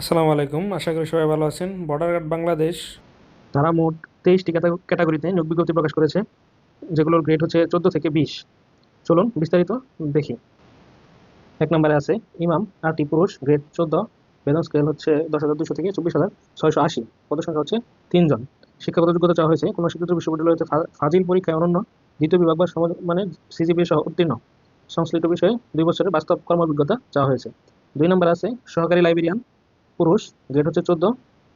আসসালামু আলাইকুম। আশা করি সবাই ভালো আছেন। বর্ডার গার্ড বাংলাদেশ তারা মোট তেইশটি ক্যাটাগরিতে নিয়োগ বিজ্ঞপ্তি প্রকাশ করেছে, যেগুলোর গ্রেড হচ্ছে চোদ্দ থেকে বিশ। চলুন বিস্তারিত দেখি। এক নম্বরে আছে ইমাম, আটটি পুরুষ গ্রেড চোদ্দ। বেতন স্কেল হচ্ছে দশ হাজার দুশো থেকে চব্বিশ হাজার ছয়শো আশি। পদ সংখ্যা হচ্ছে তিনজন। শিক্ষাগত যোগ্যতা চাওয়া হয়েছে। কোনো শিক্ষিত বিশ্ববিদ্যালয় হতে ফাজিল পরীক্ষায় অনন্য। দ্বিতীয় বিভাগ বা মানে সিজিপি সহ উত্তীর্ণ। সংশ্লিষ্ট বিষয়ে দুই বছরের বাস্তব কর্মাভিজ্ঞতা চাওয়া হয়েছে। দুই নম্বর আছে সহকারী লাইব্রেরিয়ান। পুরুষ গ্রেড হচ্ছে চোদ্দ।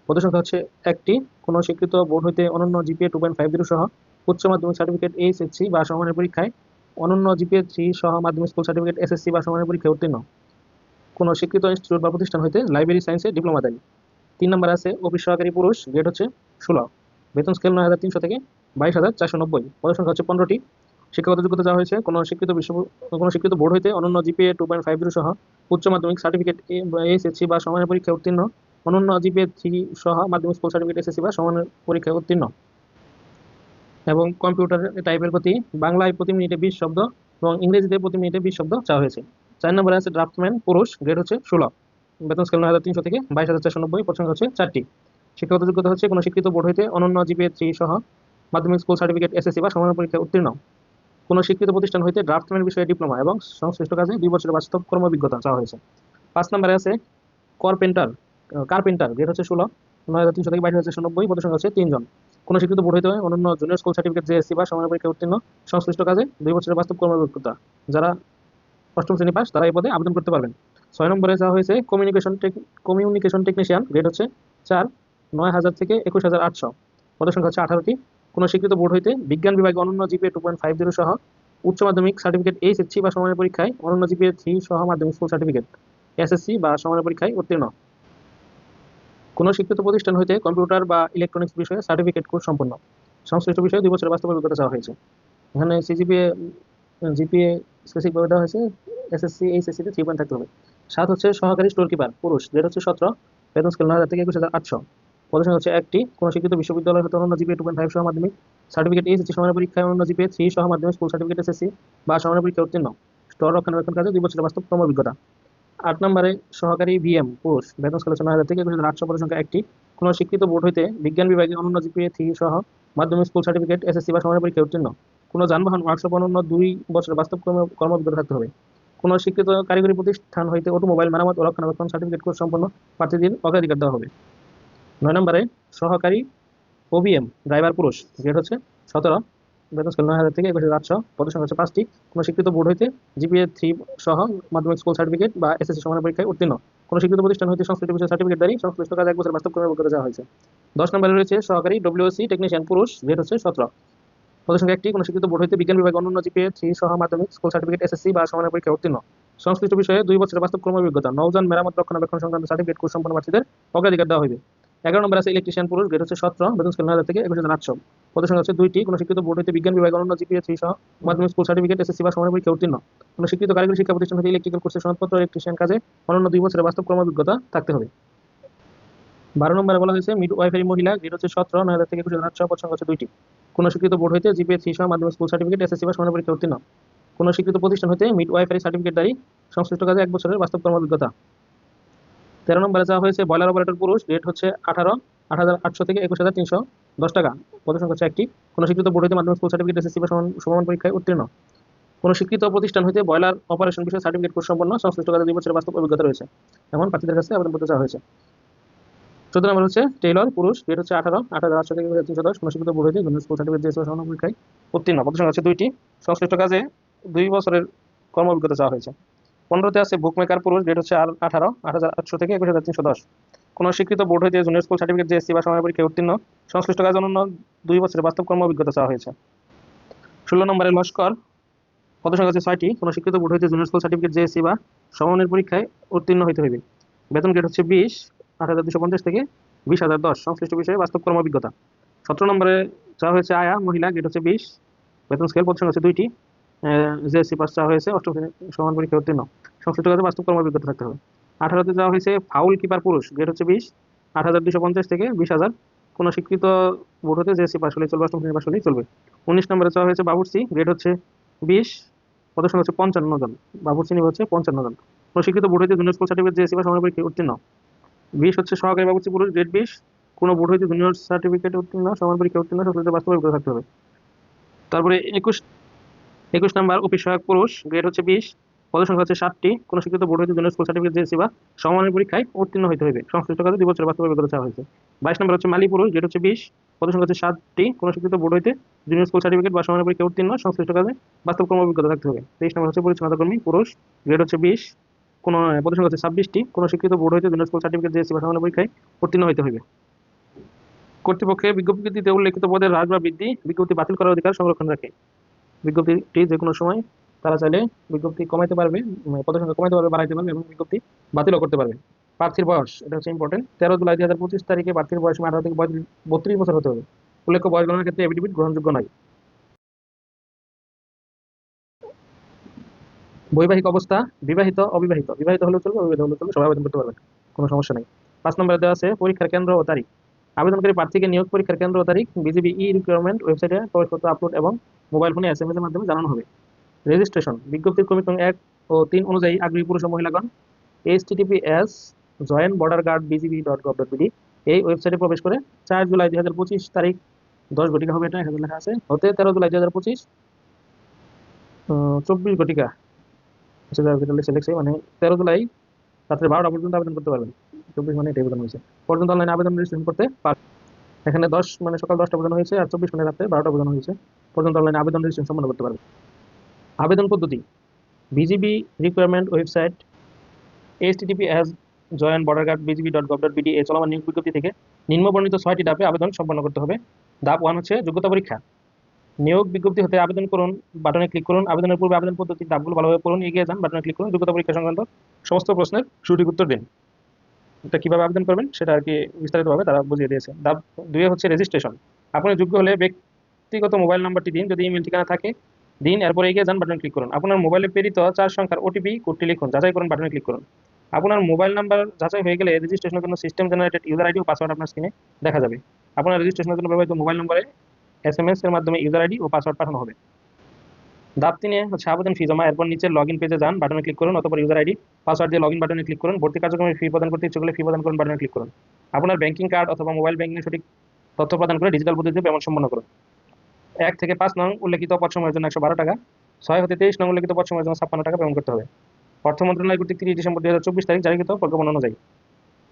পদসংখ্যা হচ্ছে একটি। কোনো স্বীকৃত বোর্ড হইতে অনন্য GPA two point five zero সহ উচ্চ মাধ্যমিক সার্টিফিকেট এইচএসসি বা সমানের পরীক্ষায় অনন্য জিপিএ থ্রি সহ মাধ্যমিক স্কুল সার্টিফিকেট এসএসসি বা সমানের পরীক্ষায় উত্তীর্ণ। কোনো স্বীকৃত ইনস্টিটিউট বা প্রতিষ্ঠান হইতে লাইব্রেরি সায়েন্সে ডিপ্লোমা দেয় তিন নম্বর আছে অফিস সহকারী পুরুষ গ্রেড হচ্ছে ষোলো। বেতন স্কেল নয় হাজার তিনশো থেকে বাইশ হাজার চারশো নব্বই। পদসংখ্যা হচ্ছে পনেরোটি। শিক্ষাগত যোগ্যতা দেওয়া হয়েছে, কোনো স্বীকৃত বিশ্ব কোনো স্বীকৃত বোর্ড হইতে অনন্য GPA two point five zero সহ উচ্চ মাধ্যমিক সার্টিফিকেট এইচএসসি বা সমানের পরীক্ষায় উত্তীর্ণ। অনন্য জিপিএ থ্রি সহ মাধ্যমিক স্কুল সার্টিফিকেট এসএসসি বা সমানের পরীক্ষায় উত্তীর্ণ। এবং কম্পিউটার টাইপের প্রতি বাংলায় প্রতি মিনিটে বিশ শব্দ এবং ইংরেজিতে প্রতি মিনিটে বিশ শব্দ চাওয়া হয়েছে। চার নম্বরে আছে ড্রাফটম্যান পুরুষ গ্রেড হচ্ছে ষোলো। বেতন স্কেল নয় হাজার তিনশো থেকে বাইশ হাজার চারশো নব্বই পছন্দ হচ্ছে চারটি। শিক্ষাগত যোগ্যতা হচ্ছে কোনো শিক্ষিত বোর্ড হইতে অনন্য জিপিএ থ্রি সহ মাধ্যমিক স্কুল সার্টিফিকেট এসএসসি বা সমানের পরীক্ষায় উত্তীর্ণ। কোনো শিক্ষিত প্রতিষ্ঠান হইতে ড্রাফটম্যান বিষয়ে ডিপ্লোমা এবং সংশ্লিষ্ট কাজে দুই বছরের বাস্তব কর্মভিজ্ঞতা চাওয়া হয়েছে। পাঁচ নম্বরে আছে কার্পেন্টার কার্পেন্টার গ্রেড হচ্ছে ষোলো, নয় হাজার তিনশো থেকে বাইশ হাজার চারশো নব্বই, পদের হচ্ছে তিনজন কোনো শিক্ষিত বোর্ড হইতে হয় অন্যান্য জুনিয়র স্কুল সার্টিফিকেট জেএসসি বা সমানের পরীক্ষায় উত্তীর্ণ সংশ্লিষ্ট কাজে দুই বছরের বাস্তব কর্মযোগ্যতা যারা অষ্টম শ্রেণি পাস, তারা এই পদে আবেদন করতে পারবেন। ছয় নম্বরে যাওয়া হয়েছে কমিউনিকেশন কমিউনিকেশন টেকনিশিয়ান গ্রেড হচ্ছে চার, নয় হাজার থেকে একুশ হাজার আটশো। পদের সংখ্যা হচ্ছে আঠারোটি। কোনো স্বীকৃত বোর্ড হইতে বিজ্ঞান বিভাগে অনন্য GPA two point five zero সহ উচ্চ মাধ্যমিক সার্টিফিকেট এইচএসসি বা সমানের পরীক্ষায় অনন্য জিপিএ থ্রি সহ মাধ্যমিক স্কুল সার্টিফিকেট এসএসসি বা সমানের পরীক্ষায় উত্তীর্ণ। কোনো শিক্ষিত প্রতিষ্ঠান হইতে কম্পিউটার বা ইলেকট্রনিক্স বিষয়ে সার্টিফিকেট কোর্স সম্পন্ন। সংশ্লিষ্ট বিষয়ে দুই বছরের বাস্তব অভিজ্ঞতা চাওয়া হয়েছে। এখানে সিজিপিএ জিপিএ স্পেসিফিকভাবে দেওয়া হয়েছে এসএসসি এইচএসসিতে থ্রি পয়েন্ট থাকতে হবে। সাত হচ্ছে সহকারী স্টোর কিপার পুরুষ। গ্রেড হচ্ছে সতেরো, বেতন স্কেল নয় হাজার থেকে একুশ হাজার আটশো। পদসংখ্যা হচ্ছে একটি কোনো শিক্ষিত বিশ্ববিদ্যালয় হতে অন্য জিপিএ টু পয়েন্ট ফাইভ সহ মাধ্যমিক সার্টিফিকেট এইচএসসি সমানের পরীক্ষায় অন্য জিপিএ থ্রি সহ মাধ্যমিক স্কুল সার্টিফিকেট এসএসসি বা সমানের পরীক্ষা উত্তীর্ণ। স্টোর রক্ষণাবেক্ষণ কাজে দুই বছরের বাস্তব কর্ম অভিজ্ঞতা। আট নম্বরে সহকারী ভিএম পুরুষ বেতন স্কেল নয় হাজার থেকে একুশ হাজার আটশো পদের একটি। কোনো স্বীকৃত বোর্ড হইতে বিজ্ঞান বিভাগে অনন্য জিপিএ থ্রি সহ মাধ্যমিক স্কুল সার্টিফিকেট এসএসসি বা সমানের পরীক্ষা উত্তীর্ণ। কোনো যানবাহন ওয়ার্কশপ অনন্য দুই বছরের বাস্তব কর্ম কর্মভিজ্ঞতা থাকতে হবে। কোনো স্বীকৃত কারিগরি প্রতিষ্ঠান হইতে অটোমোবাইল মেরামত ও রক্ষণাবেক্ষণ সার্টিফিকেট কোর্স সম্পন্ন প্রার্থীদের অগ্রাধিকার দেওয়া হবে। নয় নম্বরে সহকারী ওবিএম ড্রাইভার পুরুষ গ্রেড হচ্ছে সতেরো। বেতন স্কেল নয় হাজার থেকে একুশ হাজার আটশো। পদের সংখ্যা হচ্ছে পাঁচটি। কোনো স্বীকৃত বোর্ড হইতে জিপিএ থ্রি সহ মাধ্যমিক স্কুল সার্টিফিকেট বা এসএসসি সমানের পরীক্ষায় উত্তীর্ণ। কোনো শিক্ষিত প্রতিষ্ঠান হইতে সংশ্লিষ্ট বিষয়ে সার্টিফিকেট দাঁড়িয়ে সংশ্লিষ্ট কাজে এক বছর বাস্তব কর্মের অভিজ্ঞতা দেওয়া হয়েছে। দশ নম্বরে রয়েছে সহকারী ডব্লিউসি টেকনিশিয়ান পুরুষ গ্রেড হচ্ছে সতেরো। পদের সংখ্যা একটি, কোনো শিক্ষিত বোর্ড হইতে বিজ্ঞান বিভাগ অন্যান্য জিপিএ থ্রি সহ মাধ্যমিক স্কুল সার্টিফিকেট এসএসসি বা সমানের পরীক্ষায় উত্তীর্ণ। সংশ্লিষ্ট বিষয়ে দুই বছরের বাস্তব কর্ম অভিজ্ঞতা, নৌযান, মেরামত, রক্ষণাবেক্ষণ সংক্রান্ত সার্টিফিকেট কোর্স সম্পন্ন প্রার্থীদের অগ্রাধিকার দেওয়া হবে এগারো নম্বর আছে ইলেকট্রিশিয়ান পুরুষ, গ্রেড হচ্ছে সতেরো, বেতন স্কেল হাজার থেকে একুশ হাজার আটশো। পদের সংখ্যা হচ্ছে দুইটি, কোনো শিক্ষিত বোর্ড হইতে বিজ্ঞান বিভাগ অন্যান্য জিপিএ থ্রি সহ মাধ্যমিক স্কুল সার্টিফিকেট এসএসসি বা সমানের পরীক্ষা উত্তীর্ণ। কোনো শিক্ষিত কারিগরি শিক্ষা প্রতিষ্ঠান হইতে ইলেকট্রিক্যাল কোর্সের সনদপত্র ইলেকট্রিশিয়ান কাজে অন্যান্য দুই বছরের বাস্তব কর্ম অভিজ্ঞতা থাকতে হবে। বারো নম্বরে বলা হয়েছে মিড ওয়াইফারি মহিলা, গ্রেড হচ্ছে সতেরো, নয় হাজার থেকে একুশ হাজার আটশো পদ সংখ্যা হচ্ছে দুইটি। কোনো স্বীকৃত বোর্ড হইতে জিপিএ থ্রি সহ মাধ্যমিক স্কুল সার্টিফিকেট এসএসসি বা সমানের পরীক্ষা উত্তীর্ণ। কোনো স্বীকৃত প্রতিষ্ঠান হইতে মিড ওয়াইফারি সার্টিফিকেট দায়ী সংশ্লিষ্ট কাজে এক বছরের বাস্তব কর্ম অভিজ্ঞতা তেরো নম্বরে যাওয়া হয়েছে বয়লার অপারেটর পুরুষ রেট হচ্ছে আঠারো আট থেকে একুশ হাজার তিনশো দশ টাকা। পদ সংখ্যা হচ্ছে একটি। কোনো স্বীকৃত বোর্ড হইতে মাধ্যমিক স্কুল সার্টিফিকেট এসএসসি বা সমান পরীক্ষায় উত্তীর্ণ। কোনো স্বীকৃত প্রতিষ্ঠান হইতে বয়লার অপারেশন বিষয়ে সার্টিফিকেট কোর্স সম্পন্ন, সংশ্লিষ্ট কাজে দুই বছরের বাস্তব অভিজ্ঞতা রয়েছে। এমন প্রার্থীদের কাছে আবেদন করতে চাওয়া হয়েছে। চোদ্দ নম্বর হচ্ছে টেইলর পুরুষ রেট হচ্ছে আঠারো আট হাজার আটশো থেকে তিনশো দশ। কোনো স্বীকৃত বোর্ড হইতে জুনিয়র স্কুল সার্টিফিকেট দিয়ে সমান পরীক্ষায় উত্তীর্ণ। পদ সংখ্যা হচ্ছে দুইটি। সংশ্লিষ্ট কাজে দুই বছরের কর্ম অভিজ্ঞতা চাওয়া হয়েছে। পনেরোতে আছে বুক মেকার পুরুষ ডেট হচ্ছে আর আঠারো আট হাজার আটশো থেকে একুশ হাজার তিনশো দশ। কোনো স্বীকৃত বোর্ড হইতে জুনিয়র স্কুল সার্টিফিকেট জিএসসি বা সময় পরীক্ষায় উত্তীর্ণ, সংশ্লিষ্ট কাজ অন্যান্য দুই বছরের বাস্তব কর্ম অভিজ্ঞতা চাওয়া হয়েছে। ষোলো নম্বরে লস্কর, পদসংখ্যা হচ্ছে ছয়টি, কোনো স্বীকৃত বোর্ড হইতে জুনিয়র স্কুল সার্টিফিকেট জিএসসি বা সমমানের পরীক্ষায় উত্তীর্ণ হইতে হইবে। বেতন গ্রেড হচ্ছে বিশ, আট হাজার দুশো পঞ্চাশ থেকে বিশ হাজার দশ, সংশ্লিষ্ট বিষয়ে বাস্তব কর্ম অভিজ্ঞতা। সতেরো নম্বরে চাওয়া হয়েছে আয়া, মহিলা গ্রেড হচ্ছে বিশ। বেতন স্কেল পদসংখ্যা হচ্ছে দুইটি। জিএসসি পাস চাওয়া হয়েছে, অষ্টম সমান পরীক্ষা উত্তীর্ণ। সংশ্লিষ্ট কাজে বাস্তব কর্ম অভিজ্ঞতা থাকতে হবে। আঠারোতে যাওয়া হয়েছে ফাউল কিপার পুরুষ গ্রেড হচ্ছে বিশ। আট হাজার দুশো পঞ্চাশ থেকে বিশ হাজার। কোনো স্বীকৃত বোর্ড হতে জিএসসি পাস হলেই চলবে, অষ্টম শ্রেণি পাস হলেই চলবে। উনিশ নম্বরে চাওয়া হয়েছে বাবুর্চি গ্রেড হচ্ছে বিশ। প্রদর্শন হচ্ছে পঞ্চান্ন জন। বাবুর্চি নিবে হচ্ছে পঞ্চান্ন জন। কোনো স্বীকৃত বোর্ড হতে জুনিয়র স্কুল সার্টিফিকেট জিএসসি বা সমান পরীক্ষা উত্তীর্ণ। বিশ হচ্ছে সহকারী বাবুর্চি পুরুষ গ্রেড বিশ। কোনো বোর্ড হইতে জুনিয়র সার্টিফিকেট উত্তীর্ণ, সমান পরীক্ষা উত্তীর্ণ সকলের বাস্তব থাকতে হবে। তারপরে একুশ একুশ নাম্বার অফিস সহায়ক পুরুষ গ্রেড হচ্ছে বিশ পদের সংখ্যা হচ্ছে ষাটটি, কোনো শিক্ষিত বোর্ড হইতে জুনিয়র স্কুল সার্টিফিকেট দিয়েছে বা সমমানের পরীক্ষায় উত্তীর্ণ হতে হবে সংশ্লিষ্ট কাজে দুই বছরের বাস্তব অভিজ্ঞতা চাওয়া হয়েছে। বাইশ নম্বর হচ্ছে মালি পুরুষ গ্রেড হচ্ছে বিশ পদের সংখ্যা হচ্ছে ষাটটি, কোনো শিক্ষিত বোর্ড হইতে জুনিয়র স্কুল সার্টিফিকেট বা সমানের পরীক্ষায় উত্তীর্ণ, সংশ্লিষ্ট কাজে বাস্তব কর্ম অভিজ্ঞতা থাকতে হবে। তেইশ নম্বর হচ্ছে পরিচ্ছন্নতা কর্মী, পুরুষ গ্রেড হচ্ছে বিশ, কোনো পদের সংখ্যা হচ্ছে ছাব্বিশটি, কোনো শিক্ষিত বোর্ড হইতে জুনিয়র স্কুল সার্টিফিকেট দিয়েছে বা সমানের পরীক্ষায় উত্তীর্ণ হতে হবে কর্তৃপক্ষের বিজ্ঞপ্তিতে উল্লেখিত পদের হ্রাস বা বৃদ্ধি, বিজ্ঞপ্তি বাতিল করার অধিকার সংরক্ষণ রাখে। বিজ্ঞপ্তিটি যে কোনো সময় তারা চাইলে বিজ্ঞপ্তি কমাইতে পারবে পদের সংখ্যা কমাইতে পারবে, বাড়াইতে পারবে এবং বিজ্ঞপ্তি বাতিলও করতে পারবে। প্রার্থীর বয়স, এটা হচ্ছে ইম্পর্টেন্ট তেরো জুলাই দুই হাজার পঁচিশ তারিখে প্রার্থীর বয়স আঠারো থেকে বত্রিশ বছর হতে হবে। উল্লেখ্য, বয়স গণনার ক্ষেত্রে এফিডেভিট গ্রহণযোগ্য নয়। বৈবাহিক অবস্থা, বিবাহিত, অবিবাহিত। বিবাহিত হলেও চলবে, অবিবাহিত হলেও চলবে, সবাই আবেদন করতে পারবেন কোনো সমস্যা নেই। পাঁচ নম্বরে দেওয়া আছে পরীক্ষার কেন্দ্র ও তারিখ। আবেদনকারী প্রার্থীকে নিয়োগ পরীক্ষার কেন্দ্র তারিখ, বিজিবি ই রিকোয়ারমেন্ট ওয়েবসাইটে প্রবেশপত্র আপলোড এবং মোবাইল ফোনে এস এম এস এর মাধ্যমে জানানো হবে। রেজিস্ট্রেশন, বিজ্ঞপ্তির ক্রমিক এক ও তিন অনুযায়ী আগ্রহী পুরুষ ও মহিলাগণ H TTP S joint border guard BGB dot gov dot BD এই ওয়েবসাইটে প্রবেশ করে চার জুলাই দুই হাজার পঁচিশ তারিখ, দশ ঘটিকা হবে এটা, এখানে লেখা আছে। হতে তেরো জুলাই দুই হাজার পঁচিশ চব্বিশ ঘটিকা। আচ্ছা যার লিখছে লিখছে মানে তেরো জুলাই রাত্রে বারোটা পর্যন্ত আবেদন করতে পারবেন। চব্বিশ মানে এটাই বোঝানো হয়েছে। পর্যন্ত অনলাইনে আবেদন রেজিস্ট্রেশন করতে পারবেন এখানে দশ মানে সকাল দশটা বোঝানো হয়েছে আর চব্বিশ মানে রাত্রে বারোটা বোঝানো হয়েছে। পর্যন্ত অনলাইনে আবেদন রেজিস্ট্রেশন সম্পন্ন করতে পারবেন আবেদন পদ্ধতি। BGB requirement website HTTP as joint border guard BGB dot gov dot BD এই চলমান নিয়োগ বিজ্ঞপ্তি থেকে নিম্নবর্ণিত ছয়টি ধাপে আবেদন সম্পন্ন করতে হবে। ধাপ ওয়ান হচ্ছে যোগ্যতা পরীক্ষা। নিয়োগ বিজ্ঞপ্তি হতে আবেদন করুন, বাটনে ক্লিক করুন, আবেদনের পূর্বে আবেদন পদ্ধতির ধাপগুলো ভালোভাবে পড়ুন, এগিয়ে যান, বাটনে ক্লিক করুন, যোগ্যতা পরীক্ষা সংক্রান্ত সমস্ত প্রশ্নের সঠিক উত্তর দিন। এটা কীভাবে আবেদন করবেন সেটা আর কি বিস্তারিতভাবে তারা বুঝিয়ে দিয়েছে। ধাপ দুয়ে হচ্ছে রেজিস্ট্রেশন আপনি যোগ্য হলে ব্যক্তিগত মোবাইল নাম্বারটি দিন, যদি ইমেল ঠিকানা থাকে, দিন, এরপরে এগিয়ে যান বাটনে ক্লিক করুন। আপনার মোবাইলে প্রেরিত চার সংখ্যার ওটিপি কোডটি লিখুন, যাচাই করুন, বাটনে ক্লিক করুন। আপনার মোবাইল নাম্বার যাচাই হয়ে গেলে রেজিস্ট্রেশনের জন্য সিস্টেম জেনারেটেড ইউজার আইডি ও পাসওয়ার্ড আপনার স্ক্রিনে দেখা যাবে। আপনার রেজিস্ট্রেশনের জন্য ব্যবহৃত মোবাইল নম্বরে এস এম এস এর মাধ্যমে ইউজার আইডি ও পাসওয়ার্ড পাঠানো হবে। ধাপ তিনে হচ্ছে আবেদন ফি জমা। এরপর নিচে লগ ইন পেজে যান বাটনে ক্লিক করুন অথবা ইউজার আইডি পাসওয়ার্ড দিয়ে লগ ইন বাটনে ক্লিক করুন। ভর্তি কার্যক্রমে ফি প্রদান করতে ইচ্ছে করলে ফি প্রদান করুন বাটনে ক্লিক করুন। আপনার ব্যাংকিং কার্ড অথবা মোবাইল ব্যাংকিং সঠিক তথ্য প্রদান করে ডিজিটাল পদ্ধতিতে পেমেন্ট সম্পন্ন করুন। এক থেকে পাঁচ নং উল্লেখিত পদ সময়ের জন্য একশো বারো টাকা, ছয় হতে তেইশ নং উল্লেখিত পদ সময়ের জন্য ছাপ্পান্ন টাকা পেমেন্ট করতে হবে। অর্থ মন্ত্রণালয় কর্তৃক তিরিশ ডিসেম্বর দু হাজার চব্বিশ তারিখ জারিকৃত প্রজ্ঞাপন অনুযায়ী।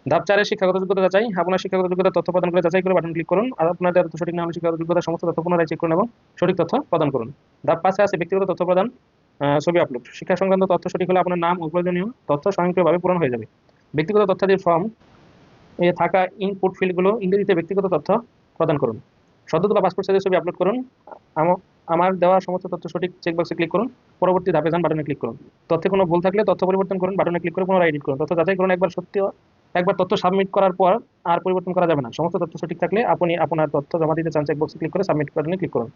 ধাপ চারে শিক্ষাগত যোগ্যতা যাচাই, আপনার শিক্ষাগত যোগ্যতা তথ্য প্রদান করে যাচাই করে বাটন ক্লিক করুন আর আপনার তথ্য সঠিক না হলে শিক্ষাগত যোগ্যতা, সমস্ত তথ্য পুনরায় চেক করুন এবং সঠিক তথ্য প্রদান করুন। ধাপ পাঁচে আছে ব্যক্তিগত তথ্য প্রদান ছবি আপলোড শিক্ষা সংক্রান্ত তথ্য সঠিক হলে আপনার নাম ও প্রয়োজনীয় তথ্য স্বয়ংক্রিয়ভাবে পূরণ হয়ে যাবে। ব্যক্তিগত তথ্যাদির ফর্ম এ থাকা ইনপুট ফিল্ডগুলো ইংরেজিতে ব্যক্তিগত তথ্য প্রদান করুন। সদ্য তোলা পাসপোর্ট সাইজের ছবি আপলোড করুন, আম- আমার দেওয়া সমস্ত তথ্য সঠিক চেকবক্সে ক্লিক করুন, পরবর্তী ধাপে যান বাটনে ক্লিক করুন। তথ্যে কোনো ভুল থাকলে তথ্য পরিবর্তন করুন বাটনে ক্লিক করে পুনরায় এডিট করুন। তথ্য যাচাই করুন, একবার সত্যি একবার তথ্য সাবমিট করার পর আর পরিবর্তন করা যাবে না। সমস্ত তথ্য সঠিক থাকলে আপনি আপনার তথ্য জমা দিতে চান চেকবক্সে ক্লিক করে সাবমিট বাটনে ক্লিক করুন।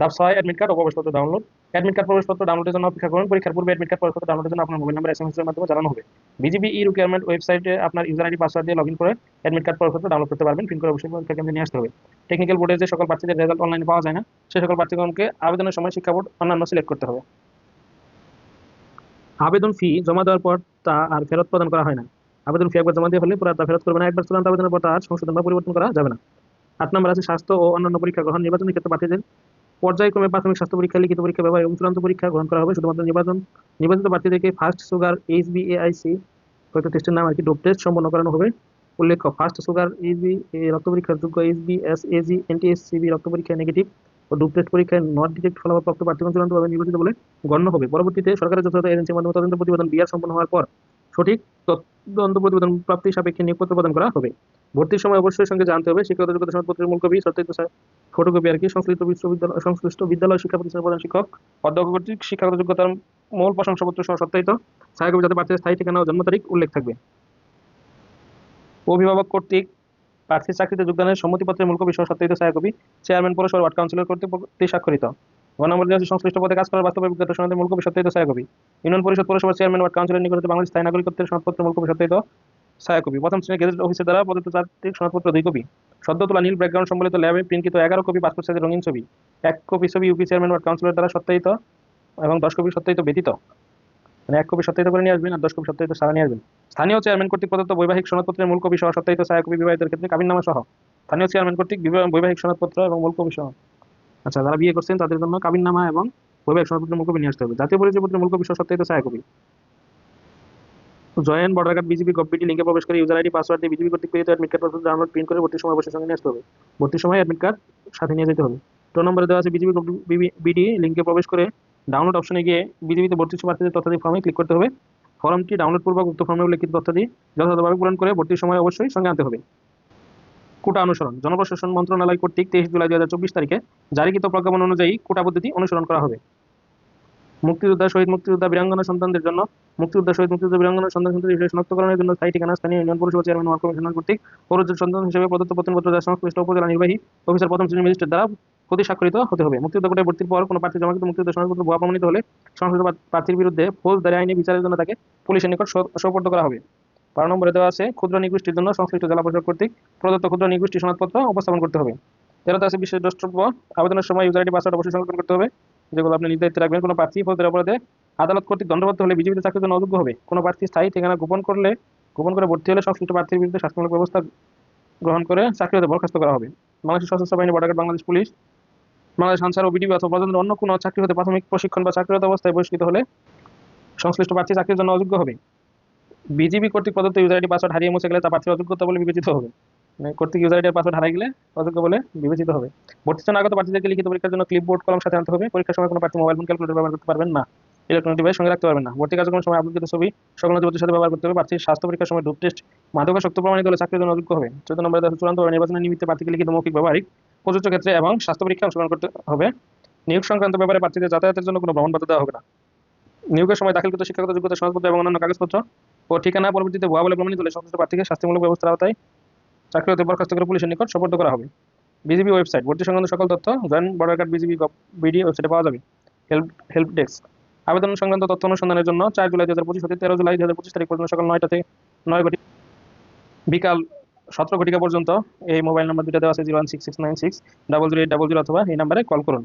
ধাপ ছয় অ্যাডমিট কার্ড ও ডাউনলোড অ্যাডমিট কার্ড প্রবেশপত্র ডাউনলোডের জন্য অপেক্ষা করুন। পরীক্ষার পূর্বে অ্যাডমিট কার্ড প্রবেশপত্র ডাউনলোডের জন্য আপনার মোবাইল নাম্বার এসএমএস এর মাধ্যমে জানানো হবে। বিজিবি ই রিকোয়ারমেন্ট ওয়েবসাইটে আপনার ইউজার আইডি পাসওয়ার্ড দিয়ে লগ ইন করে অ্যাডমিট কার্ড প্রবেশপত্র ডাউনলোড করতে পারবেন। পিন করে অবশ্যই পরীক্ষা কেন্দ্রে নিয়ে আসতে হবে। টেকনিক্যাল বোর্ডে যে সকল বাচ্চাদের রেজাল্ট অনলাইনে পাওয়া যায় না, সে সকল প্রার্থীগণকে আবেদনের সময় শিক্ষা বোর্ড অন্যান্য সিলেক্ট করতে হবে। আবেদন ফি জমা দেওয়ার পর তা আর ফেরত প্রদান করা হয় না। আবেদন ফি একবার জমা দিয়ে ফেললে পুরো ফেরত করবে না। একবার চূড়ান্ত আবেদনের পর তা আর সংশোধন বা পরিবর্তন করা যাবে না। আট নম্বর আছে, স্বাস্থ্য ও অন্যান্য পরীক্ষা গ্রহণ নির্বাচনের ক্ষেত্রে প্রার্থীদের পর্যায়ক্রমে প্রাথমিক স্বাস্থ্য পরীক্ষা, লিখিত পরীক্ষা ব্যবহার এবং চূড়ান্ত পরীক্ষা গ্রহণ করা হবে। শুধুমাত্র নির্বাচন, নির্বাচিত প্রার্থীদেরকে first sugar H B AIC হয়তো টেস্টের নাম আর কি ডোপ টেস্ট সম্পন্ন করানো হবে। উল্লেখ্য, ফার্স্ট সুগার এইচ বি রক্ত পরীক্ষার যোগ্য এইচ বি এস এজি এনটিএসসিবি রক্ত পরীক্ষায় নেগেটিভ ও ডোপ টেস্ট পরীক্ষায় নট ডিটেক্ট ফলাফলপ্রাপ্ত প্রার্থীগণ চূড়ান্তভাবে নির্বাচিত বলে গণ্য হবে। পরবর্তীতে সরকারের যথাযথ এজেন্সির মাধ্যমে তদন্ত প্রতিবেদন বিআর সম্পন্ন হওয়ার পর সঠিক তদন্ত প্রতিবেদন প্রাপ্তি সাপেক্ষে নিয়োগপত্র প্রদান করা হবে। ভর্তির সময় অবশ্যই সঙ্গে জানতে হবে। শিক্ষাগত যোগ্যতা সনদপত্রের মূল কপি সত্যায়িত ফটোকপি আর কি, সংশ্লিষ্ট বিশ্ববিদ্যালয়, সংশ্লিষ্ট বিদ্যালয় শিক্ষা প্রতিষ্ঠানের প্রধান শিক্ষক, অধ্যক্ষ কর্তৃক শিক্ষাগত যোগ্যতার মূল প্রশংসাপত্র সহ সত্যায়িত ছায়াকপি যাতে প্রার্থীর স্থায়ী ঠিকানা ও জন্ম তারিখ উল্লেখ থাকবে। অভিভাবক কর্তৃক প্রার্থীর চাকরিতে যোগদানের সম্মতিপত্রের মূল কপি সহ সত্যায়িত ছায়াকপি চেয়ারম্যান পৌরসভা ওয়ার্ড কাউন্সিলর কর্তৃক স্বাক্ষরিত। আছে সংশ্লিষ্ট পদে কাজ করার সনদের মূল কপি সত্যায়িত ছায়াকপি ইউনিয়ন পরিষদ পৌরসভা চেয়ারম্যান কাউন্সিলর বাংলাদেশ স্থায়ী নাগরিকত্বের সনদপত্র মূল কপি সত্যায়িত ছায়াকপি প্রথম গেজেট অফিসের দ্বারা প্রদত্ত সনদপত্র দুই কপি। সদ্য তোলা নীল ব্যাকগ্রাউন্ড সম্বলিত ল্যাবে প্রিন্টকৃত এগারো কপি পাসপোর্ট সাইজের রঙিন ছবি। এক কপি ছবি ইউপি চেয়ারম্যান কাউন্সিলর দ্বারা সত্যায়িত এবং দশ কপি সত্যায়িত ব্যতীত। মানে এক কপি সত্যায়িত করে নিয়ে আসবেন আর দশ কপি সত্যায়িত সারা নিয়ে আসবেন। স্থানীয় চেয়ারম্যান কর্তৃক প্রদত্ত বৈবাহিক সনদপত্রের মূল কপি সহ সত্যায়িত ছায়া কপি বিবাহিতের ক্ষেত্রে কাবিননামা সহ। স্থানীয় চেয়ারম্যান কর্তৃক বৈবাহিক সনদপত্র এবং মূল কপি সহ। আচ্ছা যারা বিয়ে করছেন তাদের জন্য কাবিননামা এবং বৈবাহিক সনদপত্রের মূল কপি নিয়ে আসতে হবে। জাতীয় পরিচয়পত্রের মূল কপি সহ সত্যায়িত ছায়া copy join border guard BGB কপিটি লিঙ্কে প্রবেশ করে ইউজার আইডি পাসওয়ার্ড দিয়ে বিজিবি কর্তৃক প্রেরিত অ্যাডমিট কার্ড ডাউনলোড প্রিন্ট করে ভর্তির সময় অবশ্যই সঙ্গে নিয়ে আসতে হবে। ভর্তির সময় অ্যাডমিট কার্ড সাথে নিয়ে যেতে হবে। টো নম্বরে দেওয়া আছে বিজিবি বিডি লিঙ্কে প্রবেশ করে ডাউনলোড অপশনে গিয়ে বিজিবিতে ভর্তি প্রার্থীদের তথ্যাদি ফর্মে ক্লিক করতে হবে। ফর্মটি ডাউনলোড পূর্বক উক্ত ফর্মে উল্লেখিত তথ্যাদি যথাযথভাবে পূরণ করে ভর্তির সময় অবশ্যই সঙ্গে আনতে হবে। কোটা অনুসরণ। জনপ্রশাসন মন্ত্রণালয় কর্তৃক তেইশ জুলাই দুই হাজার চব্বিশ তারিখে জারিকৃত প্রজ্ঞাপন অনুযায়ী কোটা পদ্ধতি অনুসরণ করা হবে। মুক্তিযোদ্ধা, শহীদ মুক্তিযোদ্ধা, বীরাঙ্গনা সন্তানদের জন্য মুক্তিযোদ্ধা, শহীদ মুক্তিযোদ্ধা, বীরাঙ্গনা সন্তান সন্ততি হিসেবে শনাক্তকরণের জন্য স্থায়ী ঠিকানা স্থানীয় ইউনিয়ন পরিষদ চেয়ারম্যান ওয়ার্ড কমিশনার কর্তৃক পৌরজ সন্তান হিসেবে প্রদত্ত প্রত্যয়নপত্র যা সংশ্লিষ্ট উপজেলা নির্বাহী অফিসার প্রথম শ্রেণি ম্যাজিস্ট্রেট দ্বারা প্রতি স্বাক্ষরিত হতে হবে। মুক্তিযোদ্ধা কোটায় ভর্তির পর কোনো প্রার্থী জমাকৃত মুক্তিযোদ্ধা সনদপত্র ভুয়া প্রমাণিত হলে সংশ্লিষ্ট প্রার্থীর বিরুদ্ধে ফৌজদারি আইনি বিচারের জন্য তাকে পুলিশের নিকট সোপর্দ করা হবে। বারো নম্বরে দেওয়া আছে, ক্ষুদ্র নিগোষ্ঠীর জন্য সংশ্লিষ্ট জেলা পরিষদ কর্তৃক প্রদত্ত ক্ষুদ্র নিগোষ্ঠী সনদপত্র উপস্থাপন করতে হবে। তেরোতে আছে বিশেষ দ্রষ্টব্য, আবেদনের সময় ইউজার আইডি পাসওয়ার্ড অবশ্যই সংরক্ষণ করতে হবে, যেগুলো আপনি দায়িত্বে রাখবেন। কোনো প্রার্থী ফৌজদারি অপরাধে আদালত কর্তৃক দণ্ডপ্রাপ্ত হলে বিজেপিতে চাকরির জন্য অযোগ্য হবে। কোনো প্রার্থী স্থায়ী ঠিকানা গোপন করলে, গোপন করে ভর্তি হলে সংশ্লিষ্ট প্রার্থীর বিরুদ্ধে শাস্তিমূলক ব্যবস্থা গ্রহণ করে চাকরি হতে বরখাস্ত করা হবে। বাংলাদেশ সশস্ত্র বাহিনী, বর্ডার বাংলাদেশ পুলিশ, বাংলাদেশ আনসার ও বিডিবি অথবা প্রজাতন্ত্রের অন্য কোনো চাকরি হতে প্রাথমিক প্রশিক্ষণ বা চাকরিরত অবস্থায় বহিষ্কৃত হলে সংশ্লিষ্ট প্রার্থী চাকরির জন্য অযোগ্য হবে। বিজিবি কর্তৃক প্রদত্ত ইউজার আইডি পাসওয়ার্ড হারিয়ে মুছে গেলে তা প্রার্থীর অযোগ্যতা বলে বিবেচিত হবে। মানে কর্তৃক ইউজার আইডির পাসওয়ার্ড হারিয়ে গেলে অযোগ্য বলে বিবেচিত হবে। ভর্তির জন্য আগত প্রার্থীদেরকে লিখিত পরীক্ষার জন্য ক্লিপবোর্ড কলম সাথে আনতে হবে। পরীক্ষার সময় কোনো প্রার্থী মোবাইল ফোন ক্যালকুলেটর ব্যবহার করতে পারবেন না। ইলেকট্রনিক ডিভাইস সঙ্গে রাখতে পারবেন না। ভর্তি কার্যক্রমের সময় আপলোডকৃত ছবি সকল নথিপত্রের সাথে ব্যবহার করতে হবে। প্রার্থীর স্বাস্থ্য পরীক্ষার সময় ডোপ টেস্ট মাদকাসক্ত প্রমাণিত হলে চাকরির জন্য অযোগ্য হবে। চোদ্দ নম্বরে দেখা চূড়ান্ত নির্বাচনের নিমিত্তে প্রার্থীকে লিখিত মৌখিক ব্যবহারিক, প্রযোজ্য ক্ষেত্রে এবং স্বাস্থ্য পরীক্ষা অংশগ্রহণ করতে হবে। নিয়োগ সংক্রান্ত ব্যাপারে প্রার্থীদের যাতায়াতের জন্য কোনো ভ্রমণপত্র দেওয়া হবে না। নিয়োগের সময় দাখিলকৃত শিক্ষাগত যোগ্যতা সনদপত্র এবং অন্যান্য কাগজপত্র ঠিকানা পরবর্তীতে ভুয়া বলে প্রমাণিত হলে সংশ্লিষ্ট প্রার্থীকে শাস্তিমূলক ব্যবস্থার আওতায় চাকরি হতে বরখাস্ত করে পুলিশের নিকট সোপর্দ করা হবে। বিজিবি ওয়েবসাইট, ভর্তি সংক্রান্ত সকল তথ্য join border guard BGB BD ওয়েবসাইটে পাওয়া যাবে। Help help desk. আবেদন সংক্রান্ত তথ্য অনুসন্ধানের জন্য চার জুলাই দু হাজার পঁচিশ হতে তেরো জুলাই দু হাজার পঁচিশ তারিখ পর্যন্ত সকাল নয়টা থেকে নয় ঘটি বিকাল সতেরো ঘটিকা পর্যন্ত এই মোবাইল নাম্বার দুটো দেওয়া আছে zero one six six nine six, double zero eight double zero অথবা এই নাম্বারে কল করুন।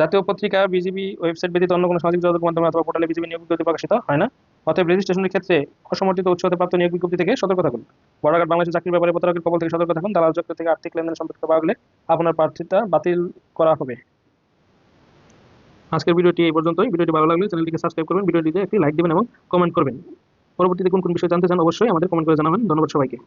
জাতীয় পত্রিকা বিজিবি ওয়েবসাইট ব্যতীত অন্য কোনো সামাজিক যোগাযোগ মাধ্যমে অথবা পোর্টালে বিজিবি নিয়োগ প্রকাশিত হয় না। অতএব রেজিস্ট্রেশনের ক্ষেত্রে অসমর্থিত উৎস হতে প্রাপ্ত নিয়োগ বিজ্ঞপ্তি থেকে সতর্ক থাকুন। বড়াঘাট বাংলাদেশের চাকরির ব্যাপারে প্রতারকের কবল থেকে সতর্ক থাকুন। দালাল চক্র থেকে আর্থিক লেনদেন সম্পর্কে পাওয়া গেলে আপনার প্রার্থীটা বাতিল করা হবে। আজকের ভিডিওটি এই পর্যন্তই। ভিডিওটি ভালো লাগলে চ্যানেলটিকে সাবস্ক্রাইব করবেন। ভিডিওটিতে একটি লাইক দেবেন এবং কমেন্ট করবেন। পরবর্তীতে কোন কোন বিষয় জানতে চান অবশ্যই আমাদের কমেন্ট করে জানাবেন। ধন্যবাদ সবাইকে।